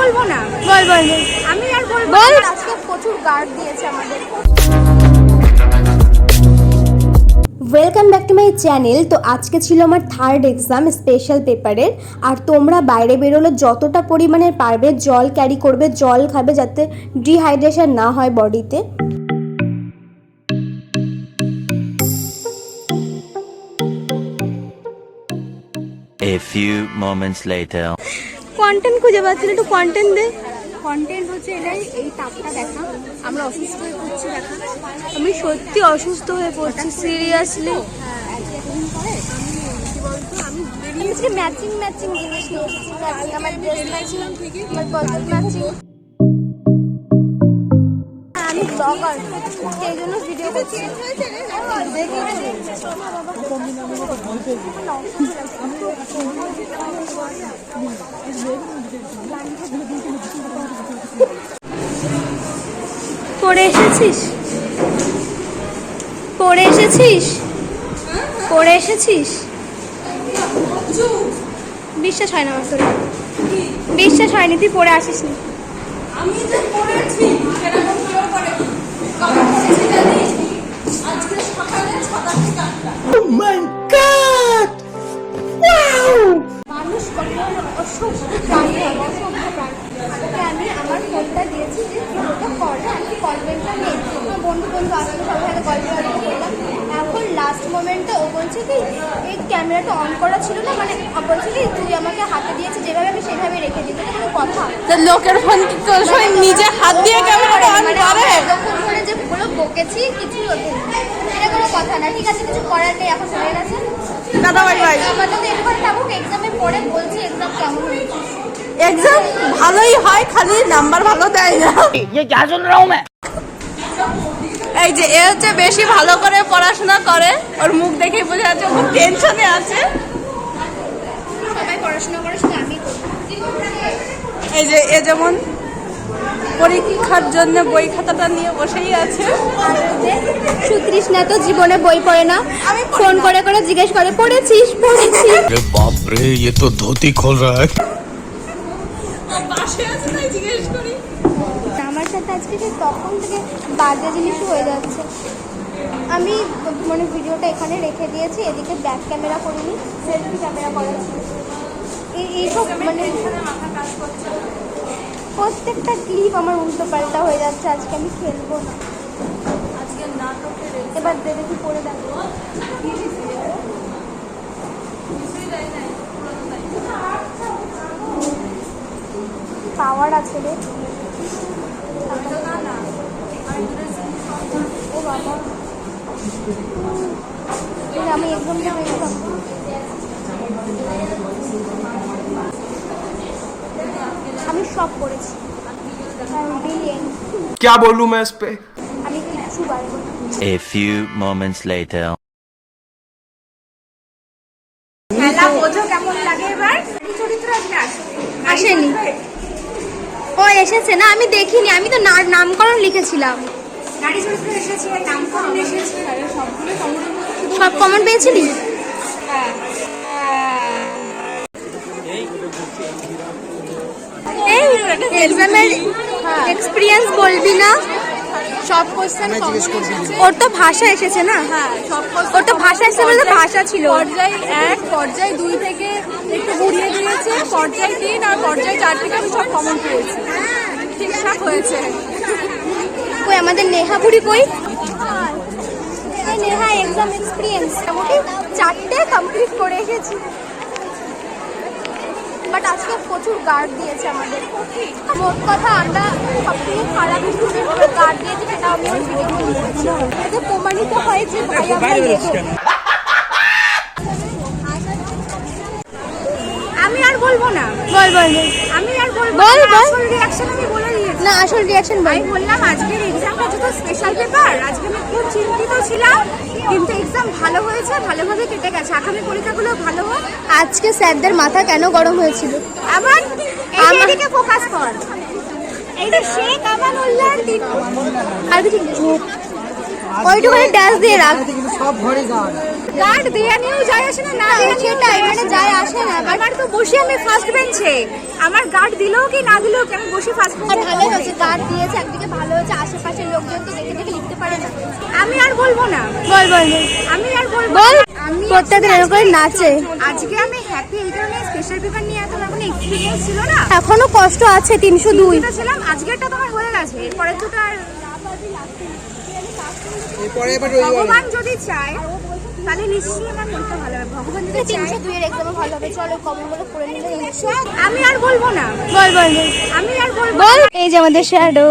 বলব না? বল বল। আমি আর বলব আজকে প্রচুর গার্ড দিয়েছে আমাদের। Welcome back to my channel তো আজকে ছিল আমার থার্ড এক্সাম স্পেশাল পেপারের আর তোমরা বাইরে বেরোলে যতটা পরিমাণে পারবে জল ক্যারি করবে জল খাবে যাতে ডিহাইড্রেশন না হয় বডিতে A few moments later. Content খুঁজে পাচ্ছি একটু কন্টেন্ট দে। কন্টেন্ট হচ্ছে এটাই এই তাপটা দেখা। আমরা অসুস্থ হয়ে পড়ছি দেখা। আমি সত্যি অসুস্থ হয়ে পড়ছি সিরিয়াসলি আমি ম্যাচিং ম্যাচিং জিনিস নিয়ে। আমার ড্রেস ম্যাচিং আমার ম্যাচিং সেই জন্য ভিডিও পড়ে এসেছিস? পড়ে এসেছিস? পড়ে এসেছিস? বিশ্বাস হয় না আমার তোর। বিশ্বাস হয়নি, তুই পড়ে আসিস নি আমি যে পড়েছি বলছে কি এই ক্যামেরাটা অন করা ছিল না মানে বলছে কি তুই আমাকে হাতে দিয়েছে যেভাবে আমি সেভাবে রেখে দিই। কথা। লোকের ফোন কি নিজে হাত দিয়ে ক্যামেরাটা অন মানে করে এতক্ষণ ধরে যে পুরো বকেছি কিছুই এটা কোনো কথা না ঠিক আছে কিছু করার নেই এখন হয়ে গেছে। দাদা ভাই ভাই তো এরপরে থাকুক এক্সামে পড়ে বলছি এক্সাম কেমন হয়েছে? এক্সাম ভালোই হয় খালি নাম্বার ভালো দেয় না। এই যে এ হচ্ছে বেশি ভালো করে পড়াশোনা করে ওর মুখ দেখেই বোঝা যাচ্ছে খুব টেনশনে আছে। সবাই পড়াশোনা করে শুধু আমি এই যে এ যেমন পরীক্ষার জন্য বই খাতাটা নিয়ে বসেই আছে। সুতৃষ্ণা তো জীবনে বই পড়ে না? ফোন করে করে জিজ্ঞেস করে পড়েছিস? পড়েছি বাপ রে এ তো ধুতি খোল রাখ আমার সাথে আজকে সে তখন থেকে বাজে জিনিস হয়ে যাচ্ছে। আমি মানে ভিডিওটা এখানে রেখে দিয়েছি এদিকে ব্যাক ক্যামেরা করিনি সেলফি ক্যামেরা করেছি এইসব মানে প্রত্যেকটা ক্লিপ আমার উল্টো পাল্টা হয়ে যাচ্ছে আজকে আমি খেলব না। আজকে নাটকের এবার দেবে কি পড়ে দেখো। পাওয়ার আছে রে। ও বাবা। আমি একদম একদম আমি সব করেছি ব্রিলিয়েন্ট क्या बोलूं मैं इस पे আমি কিচ্ছু পারবো না A few moments later. খেলা বোঝো কেমন লাগে এবার চরিত্র আজকে আসবে আসেনি ও এসেছে না আমি দেখিনি আমি তো না- নামকরণ লিখেছিলাম নারী চরিত্র এসেছে নামকরণ এসেছে সবগুলো সংগ্রহ সব কমেন্ট পেয়েছিলি এই এক্সামের এক্সপিরিয়েন্স বলবি না? সব কোশ্চেন ওর তো ভাষা এসেছে না? হ্যাঁ ওর তো ভাষা এসেছে বলে ভাষা ছিল। পর্যায় এক পর্যায় দুই থেকে একটু ঘুরিয়ে দিয়েছে পর্যায় তিন আর পর্যায় চার থেকে আমি সব কমন পেয়েছি। ঠিকঠাক হয়েছে। কই আমাদের নেহা বুড়ি কই? নেহা এক্সাম এক্সপিরিয়েন্স মোটামুটি চারটে কমপ্লিট করে এসেছি। বাট আজকে প্রচুর গার্ড দিয়েছে আমাদের। মোট কথা আমরা সব থেকে খারাপ স্টুডেন্ট গার্ড দিয়েছি সেটা আমি ওই ভিডিও বলেছি। এতে প্রমাণিত হয় যে ভাই আমরা আমি আর বলব না। বল বল বল। আমি আর বলব বল, আসল আমি বলে দিয়েছি। না আসল আমি বললাম আজকের এক্সামটা যত স্পেশাল পেপার আজকে আমি খুব চিন্তিত ছিলাম কিন্তু এক্সাম ভালো হয়েছে ভালোভাবে কেটে গেছে। আগামী পরীক্ষাগুলো ভালো হোক। আজকে স্যারদের মাথা কেন গরম হয়েছিল? আবার আমার- এদিকে ফোকাস কর। এইটা শেখ আমানুল্লাহ দিন আর কিছু ওইটুখানি ড্যাশ দিয়ে রাখ। সব ভরে যাওয়া গার্ড দেয়া নিয়েও যায় আসে না না দেয়া নিয়েও মানে আসে যায় না। আসে না, আমার তো বসে আমি ফার্স্ট বেঞ্চে আমার গার্ড দিলেও কি না দিলেও কি আমি বসে ফার্স্ট বেঞ্চে ভালো হয়েছে গার্ড দিয়েছে একদিকে ভালো হয়েছে আশেপাশের লোকজন তো দেখে দেখে লিখতে পারে না। আমি আর বলব না। বল বল আমি আর বলব বল আমি প্রত্যেকদিন এরকম করে নাচে। আজকে আমি হ্যাপি এই কারণে স্পেশাল পেপার নিয়ে এত এক্সপিরিয়েন্স ছিল না। এখনও কষ্ট আছে তিনশো দুই। দুইটা ছিলাম আজকেরটা তোমার হয়ে গেছে এরপরে দুটো আর ভগবান যদি চায় তাহলে নিশ্চয়ই আমার মনটা ভালো হবে। ভগবান যদি চায় তিনশো দুইয়ের এক্সামে ভালো হবে। চলো কমনগুলো করে নিলে। আমি আর বলব না। বল বল। আমি আর বলব এই যে আমাদের শ্যাডো